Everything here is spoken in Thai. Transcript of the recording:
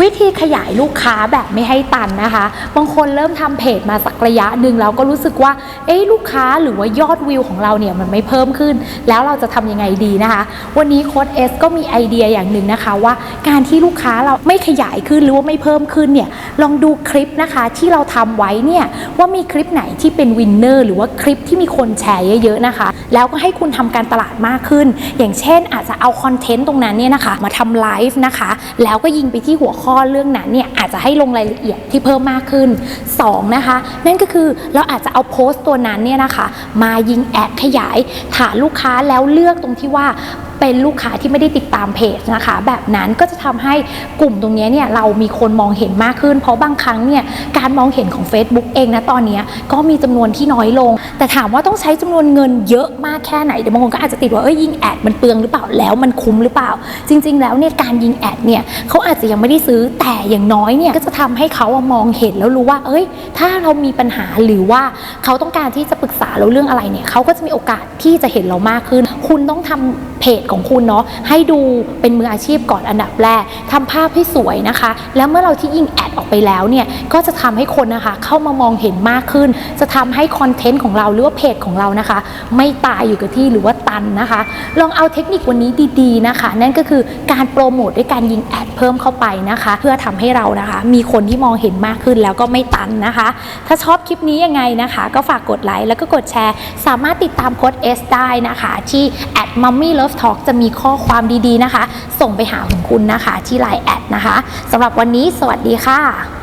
วิธีขยายลูกค้าแบบไม่ให้ตันนะคะ บางคนเริ่มทำเพจมาสักระยะหนึ่งแล้วก็รู้สึกว่า เอ๊ลูกค้าหรือว่ายอดวิวของเราเนี่ยมันไม่เพิ่มขึ้น แล้วเราจะทำยังไงดีนะคะ วันนี้โค้ดเอสก็มีไอเดียอย่างหนึ่งนะคะว่า การที่ลูกค้าเราไม่ขยายขึ้นหรือว่าไม่เพิ่มขึ้นเนี่ย ลองดูคลิปนะคะที่เราทำไว้เนี่ยว่ามีคลิปไหนที่เป็นวินเนอร์หรือว่าคลิปที่มีคนแชร์เยอะๆนะคะ แล้วก็ให้คุณทำการตลาดมากขึ้น อย่างเช่นอาจจะเอาคอนเทนต์ตรงนั้นเนี่ยนะคะ มาทำไลฟ์นะคะ แล้วก็ยิงไปที่หัวข้อข้อเรื่องนั้นเนี่ยอาจจะให้ลงรายละเอียดที่เพิ่มมากขึ้น 2 นะคะ นั่นก็คือเราอาจจะเอาโพสต์ตัวนั้นเนี่ยนะคะ มายิงแอดขยายฐานลูกค้าแล้วเลือกตรงที่ว่า เป็นลูกค้าที่ไม่ได้ติดตามเพจนะคะ แบบนั้นก็จะทำให้กลุ่มตรงนี้เนี่ยเรามีคนมองเห็นมากขึ้น เพราะบางครั้งเนี่ยการมองเห็นของ Facebook เองนะตอนนี้ก็มีจำนวนที่น้อยลง แต่ถามว่าต้องใช้จำนวนเงินเยอะมากแค่ไหนเดี๋ยวบางคนก็อาจจะติดว่าเอ้ยยิงแอดมันเปลืองหรือเปล่าแล้วมันคุ้มหรือเปล่า จริง ๆ แล้วเนี่ยการยิงแอดเนี่ยเขาอาจจะยังไม่ได้ซื้อแต่อย่างน้อยเนี่ยก็จะทำให้เขามองเห็นแล้วรู้ว่า เอ้ย ถ้าเรามีปัญหาหรือว่าเขาต้องการที่จะปรึกษาเราเรื่องอะไรเนี่ยเขาก็จะมีโอกาสที่จะเห็นเรามากขึ้น คุณต้องทำเพจของคุณเนาะให้ดูเป็นมืออาชีพก่อนอันดับแรกทำภาพให้สวยนะคะ แล้วเมื่อเราที่ยิงแอดออกไปแล้วเนี่ยก็จะทำให้คนนะคะเข้ามามองเห็นมากขึ้น จะทำให้คอนเทนต์ของเราหรือว่าเพจของเรานะคะ ไม่ตายอยู่กับที่หรือว่าตันนะคะ ลองเอาเทคนิควันนี้ดีๆนะคะ นั่นก็คือการโปรโมทด้วยการยิงแอดเพิ่มเข้าไปนะคะ เพื่อทำให้เรานะคะ มีคนที่มองเห็นมากขึ้นแล้วก็ไม่ตันนะคะ ถ้าชอบคลิปนี้ยังไงนะคะ ก็ฝากกดไลค์แล้วก็กดแชร์ สามารถติดตามโค้ด S ได้นะคะ ที่ at mummy love talk จะมีข้อความดีๆนะคะ ส่งไปหาของคุณนะคะที่ไลน์แอดนะคะสำหรับวันนี้สวัสดีค่ะ